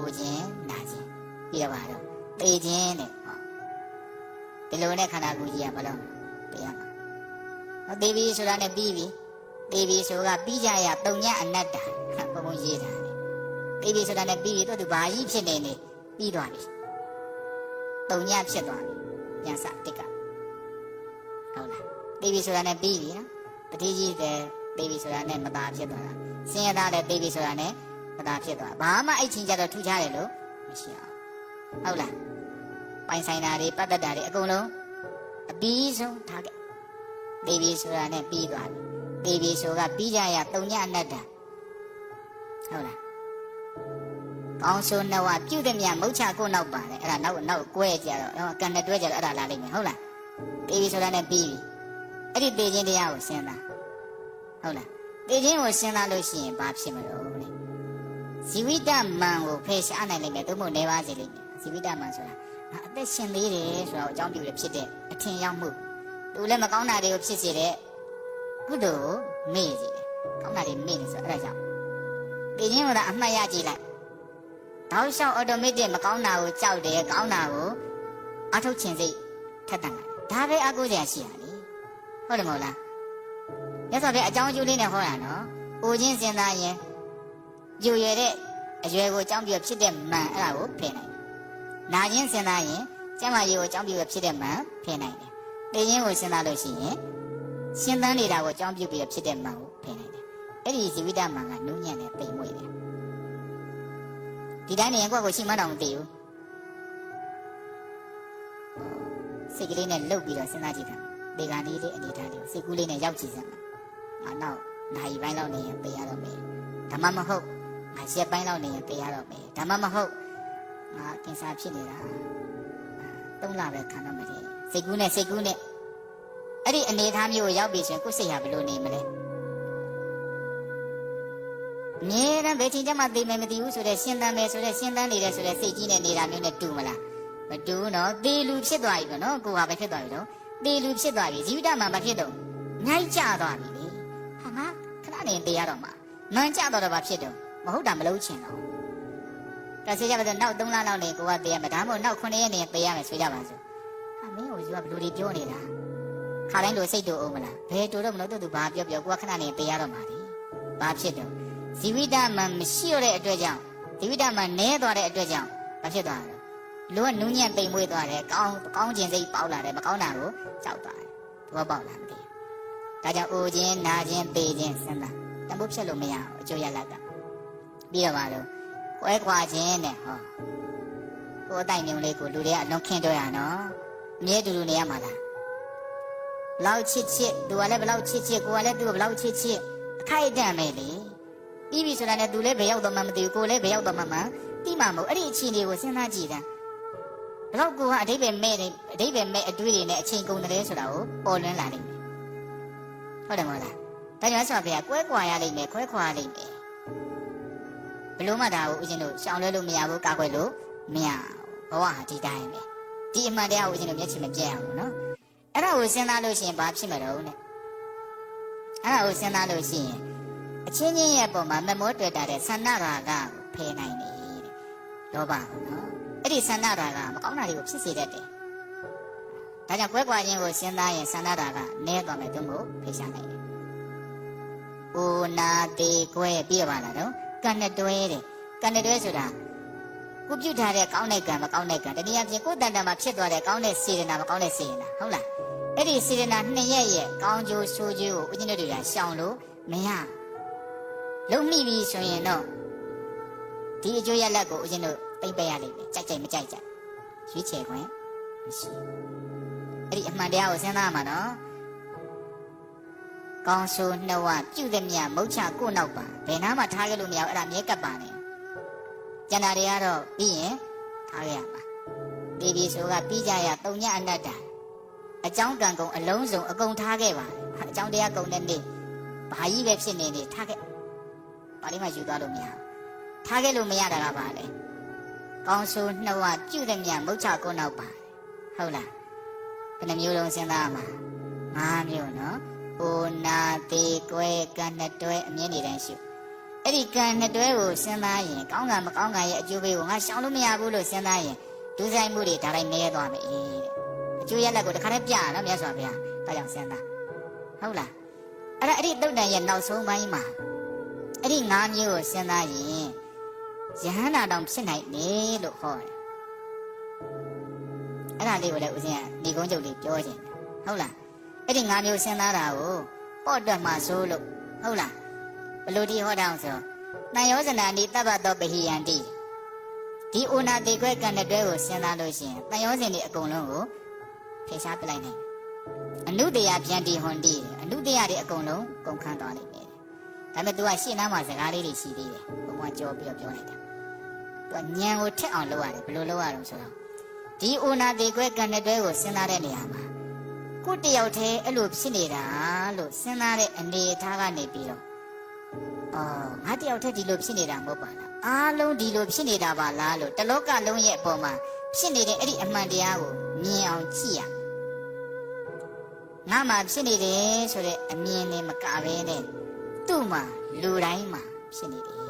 အိုခြင်းနာခြင်းပြီးတော့ပါတော့သေခြင်းတဲ့ဟောဒီလိုနဲ့ခန္ဓာကိုယ်ကြီးကဘယ်လိုသိရမှာဟောသေပြီဆိုတာနဲ့ပြီးပြီသေပြီဆိုကပြီးကြရတုံညအနတ္တဘုံဘုံရေးတာလေသေပြီဆိုတာနဲ့ပြီးပြီတို့သူဘာကြီးဖြစ်နေနေပြီးသွားပြီတုံညဖြစ်သွားပြီပြန်စတစ်ကဟုတ်လားသေပြီဆိုတာနဲ့ပြီးပြီနော်တတိကြီးတဲ့သေပြီဆိုတာနဲ့မသားဖြစ်သွားတာစင်ရသားတဲ့သေပြီဆိုတာနဲ့ မသားဖြစ်သွားဘာမှအဲ့ချင်းကြတော့ထူးခြားတယ်လို့မရှိအောင်ဟုတ်လားပိုင်ဆိုင်တာတွေပတ်သက်တာတွေအကုန်လုံးအပြီးဆုံးထားခဲ့သေပြီဆိုတာနဲ့ပြီးသွားပြီသေပြီဆိုကပြီးကြရတုံညအနတ္တဟုတ်လားကောင်းဆိုးနှဝပြုတ်တဲ့မြမုတ်ချကိုနောက်ပါတယ်အဲ့ဒါနောက်နောက်ကွဲကြတော့ဟောကန်နဲ့တွဲကြတော့အဲ့ဒါလာလိမ့်မယ်ဟုတ်လားသေပြီဆိုတာနဲ့ပြီးပြီအဲ့ဒီသေခြင်းတရားကိုစဉ်းစားဟုတ်လားသေခြင်းကိုစဉ်းစားလို့ရှိရင်ဘာဖြစ်မလို့လဲ ဇီဝိတမန်ကိုဖယ်ရှားနိုင်လိမ့်မယ်သို့မဟုတ်နေပါစေလိမ့်မယ်ဇီဝိတမန်ဆိုတာငါအသက်ရှင်သေးတယ်ဆိုတာကိုအကြောင်းပြုရဖြစ်တဲ့အထင်ရောက်မှုသူလည်းမကောင်းတာတွေကိုဖြစ်စေတဲ့ကုသိုလ်ကိုမေ့စေတယ်ကောင်းတာတွေမေ့နေဆိုအဲ့ဒါကြောင့်သေခြင်းကိုသာအမှတ်ရကြည့်လိုက်တောက်လျှောက် automatic မကောင်းတာကိုကြောက်တယ်ကောင်းတာကိုအထုတ်ချင်စိတ်ထက်တန်တယ်ဒါပဲအကူစရာရှိတာလေဟုတ်တယ်မဟုတ်လားမြတ်စွာဘုရားအကြောင်းအကျိုးလေးနဲ့ဟောတာနော်။အိုခြင်းစဉ်းစားရင် ယူရတဲ့အရွယ်ကိုအကြောင်းပြုဖြစ်တဲ့မန်အဲ့ဒါကိုဖယ်နိုင်တယ်။နာခြင်းစဉ်းစားရင်ကျမ်းမာရေးကိုအကြောင်းပြုဖြစ်တဲ့မန်ဖယ်နိုင်တယ်။သိခြင်းကိုစဉ်းစားလို့ရှိရင်ရှင်သန်နေတာကိုအကြောင်းပြုပြီးဖြစ်တဲ့မန်ကိုဖယ်နိုင်တယ်။အဲ့ဒီဇီဝိတမန်ကနုညံ့တဲ့ပိန်မွေ့တယ်။ဒီတိုင်းနေရင်ကိုယ့်ကိုရှိမတော့မသိဘူး။စိတ်ကလေးနဲ့လှုပ်ပြီးတော့စဉ်းစားကြည့်တာ။ဒီကံလေးလေးအနေထားလေးကိုစိတ်ကူးလေးနဲ့ရောက်ကြည့်စမ်းပါ။ငါနောက်နိုင်ပိုင်းလောက်နေရင်ပေးရတော့မယ်။ဒါမှမဟုတ် ငါရက်ပိုင်းလောက်နေရင်ပေးရတော့မယ်။ဒါမှမဟုတ်ငါကင်ဆာဖြစ်နေတာ။သုံးလပဲခံတော့မယ်လေ။စိတ်ကူးနဲ့စိတ်ကူးနဲ့အဲ့ဒီအနေထားမျိုးကိုရောက်ပြီဆိုရင်ကိုယ်စိတ်ဟာဘယ်လိုနေမလဲ။အမြဲတမ်းဘယ်ချိန်ကျမှသိမယ်မသိဘူးဆိုတဲ့ရှင်းတမ်းပဲဆိုတဲ့ရှင်းတမ်းနေတဲ့ဆိုတဲ့စိတ်ကြီးနဲ့နေတာမျိုးနဲ့တူမလားမတူဘူးနော်သေလူဖြစ်သွားပြီပေါ့နော်ကိုယ်ဟာပဲဖြစ်သွားပြီတော့သေလူဖြစ်သွားပြီဇီဝိတမှာမဖြစ်တော့ညှိုက်ကြသွားပြီလေဟာငါခဏနေသေရတော့မှာနွမ်းကြတော့တော့ဘာဖြစ်တော့ မဟုတ်တာမလုပ်ချင်တော့ကဲဆေးကြပါတော့နောက်3လလောက်နေကိုကသေရမှာဒါမှမဟုတ်နောက်9ရက်နေသေရမယ်ဆိုကြပါစို့ဟာမင်းကိုယူကဘလူတွေပြောနေတာခါတိုင်းလိုစိတ်တူအောင်မလားဘယ်တူတော့မလို့သူဘာပြောပြောကိုကခဏနေသေရတော့မှာလေဘာဖြစ်တော့ဇီဝိတမှာမရှိရတဲ့အတွက်ကြောင့်ဇီဝိတမှာနဲသွားတဲ့အတွက်ကြောင့်ဘာဖြစ်သွားလဲလူကနူးညံ့ပိန်မွေးသွားတယ်ကောင်းကောင်းခြင်းစိတ်ပေါက်လာတယ်မကောင်းတာကိုကြောက်သွားတယ်ဘောပေါက်လာမသိဘူးဒါကြောင့်အိုခြင်းနာခြင်းပေခြင်းစဉ်းစားတမို့ဖြစ်လို့မရဘူးအကျိုးရလတ်က ပြီးတော့ပါလို့ကွဲခွာခြင်းနဲ့ဟောကိုယ်အတိုင်းမြုံလေးကိုလူတွေကအလုံးခင်းတော့ရနော်အမြဲတူတူနေရမှာလားဘလောက်ချစ်ချစ်သူကလည်းဘလောက်ချစ်ချစ်ကိုကလည်းသူ့ကိုဘလောက်ချစ်ချစ်အခိုက်အတန့်ပဲလေပြီးပြီဆိုတာနဲ့သူလည်းဘယ်ရောက်တော့မှမသိဘူးကိုလည်းဘယ်ရောက်တော့မှမသိမှာမဟုတ်အဲ့ဒီအခြေအနေကိုစဉ်းစားကြည့်တာဘလောက်ကိုကအတိတ်ပဲမဲ့နေအတိတ်ပဲမဲ့အတွေးတွေနဲ့အချိန်ကုန်တယ်ဆိုတာကိုပေါ်လွင်လာလိမ့်မယ်ဟုတ်တယ်မဟုတ်လားဒါကြောင့်ဆိုပါဗျာကွဲကွာရလိမ့်မယ်ခွဲခွာရလိမ့်မယ် ဘလို့မှဒါကိုဦးဇင်းတို့ရှောင်လွဲလို့မရဘူးကာကွယ်လို့မရဘဝဟာဒီတိုင်းပဲဒီအမှန်တရားကိုဦးဇင်းတို့မျက်ခြေမပြတ်အောင်နော်အဲ့ဒါကိုစဉ်းစားလို့ရှိရင်ဘာဖြစ်မှာတော့နဲ့အဲ့ဒါကိုစဉ်းစားလို့ရှိရင်အချင်းချင်းရဲ့ပုံမှာမမောတွေ့တာတဲ့ဆန္ဒရာဂကိုဖယ်နိုင်တယ်တဲ့လောဘနော်အဲ့ဒီဆန္ဒရာဂမကောင်းတာတွေကိုဖြစ်စေတတ်တယ်ဒါကြောင့်ကွဲကွာခြင်းကိုစဉ်းစားရင်ဆန္ဒရာဂနဲသွားမယ်သူ့ကိုဖယ်ရှားနိုင်တယ်။အိုနာတေကွဲပြည့်ပါလားတော့ ကံနဲ့တွဲတယ်ကံနဲ့တွဲဆိုတာကိုပြုတ်ထားတဲ့ကောင်းတဲ့ကံမကောင်းတဲ့ကံတနည်းအားဖြင့်ကိုယ်တန်တန်မှာဖြစ်သွားတဲ့ကောင်းတဲ့စေတနာမကောင်းတဲ့စေတနာဟုတ်လားအဲ့ဒီစေတနာနှစ်ရက်ရဲ့ကောင်းကျိုးဆိုးကျိုးကိုဦးဇင်းတို့တွေကရှောင်လို့မရလုံးမိပြီဆိုရင်တော့ဒီအကျိုးရလက်ကိုဦးဇင်းတို့သိမ့်ပယ်ရလိမ့်မယ်ကြိုက်ကြိုက်မကြိုက်ကြိုက်ရွေးချယ်ခွင့်မရှိအဲ့ဒီအမှန်တရားကိုစဉ်းစားမှာနော် ကောင်းဆိုးနှဝပြုတဲ့မြမုတ်ချကို့နောက်ပါဘယ်နားမှထားခဲ့လို့မရဘူးအဲ့ဒါမြဲကပ်ပါနဲ့ကျန်တာတွေကတော့ပြီးရင်ထားခဲ့ရမှာဒီဒီဆိုကပြီးကြရတုံညအနတ္တအကြောင်းကံကုန်အလုံးစုံအကုန်ထားခဲ့ပါအကြောင်းတရားကုန်တဲ့နေ့ဘာကြီးပဲဖြစ်နေနေထားခဲ့ဘာလို့မှယူသွားလို့မရဘူးထားခဲ့လို့မရတာကဘာလဲကောင်းဆိုးနှဝပြုတဲ့မြမုတ်ချကို့နောက်ပါဟုတ်လားဘယ်နှမျိုးလုံးစဉ်းစားမှာငါးမျိုးနော်။ အိုနာသေးကွဲကန်းနဲ့တွဲအမြင်နေတိုင်းရှုအဲ့ဒီကံနှစ်တွဲကိုစဉ်းစားရင်ကောင်းကံမကောင်းကံရဲ့အကျိုးပေးကိုငါရှောင်လို့မရဘူးလို့စဉ်းစားရင်ဒုစရိုက်မှုတွေဒါတိုင်းနေသွားမယ်တဲ့အကျိုးရလက်ကိုတခါတည်းပြရနော်မြတ်စွာဘုရားဒါကြောင့်စဉ်းစားဟုတ်လားအဲ့ဒါအဲ့ဒီတုတ်တန်ရဲ့နောက်ဆုံးပိုင်းမှာအဲ့ဒီ၅မျိုးကိုစဉ်းစားရင်ယဟန္တာတောင်ဖြစ်နိုင်တယ်လို့ဟောတယ်အဲ့ဒါလေးကိုလည်းဦးဇင်းကဒီကုန်းချုပ်လေးပြောခြင်းဟုတ်လား အဲ့ဒီ၅မျိုးစဉ်းစားတာကိုပေါ့အတွက်မှဆိုလို့ဟုတ်လားဘလို့ဒီဟောတောင်းဆိုတန်ယောဇနာနိတပ္ပတောပဟိယန္တိဒီအိုနာတေခွဲကံတဲ့တွဲကိုစဉ်းစားလို့ရှိရင်တန်ယောဇဉ်ဒီအကုန်လုံးကိုဖေရှားပလိုက်နိုင်တယ်အနုတရာပြန်တီဟွန်တီအနုတရာတွေအကုန်လုံးကုန်ခန်းသွားလိမ့်မယ်ဒါပေမဲ့ तू ကရှင်းနာမှာစကားလေးတွေရှိသေးတယ်ဘုံကကြောပြီးတော့ပြောလိုက်တာ तू ကညံကိုထက်အောင်လုပ်ရတယ်ဘယ်လိုလုပ်ရအောင်ဆိုတော့ဒီအိုနာတေခွဲကံတဲ့တွဲကိုစဉ်းစားတဲ့နေရာမှာ ကိုယ့်တယောက်တည်းအဲ့လိုဖြစ်နေတာလို့စဉ်းစားတဲ့အနေအထားကနေပြီးတော့အော်ငါတယောက်တည်းဒီလိုဖြစ်နေတာမဟုတ်ပါလားအားလုံးဒီလိုဖြစ်နေတာပါလားလို့တလောကလုံးရဲ့အပေါ်မှာဖြစ်နေတဲ့အဲ့ဒီအမှန်တရားကိုမြင်အောင်ကြည့်ရငါမှဖြစ်နေတယ်ဆိုတဲ့အမြင်နဲ့မကဘဲနဲ့သူ့မှာလူတိုင်းမှာဖြစ်နေတယ်လို့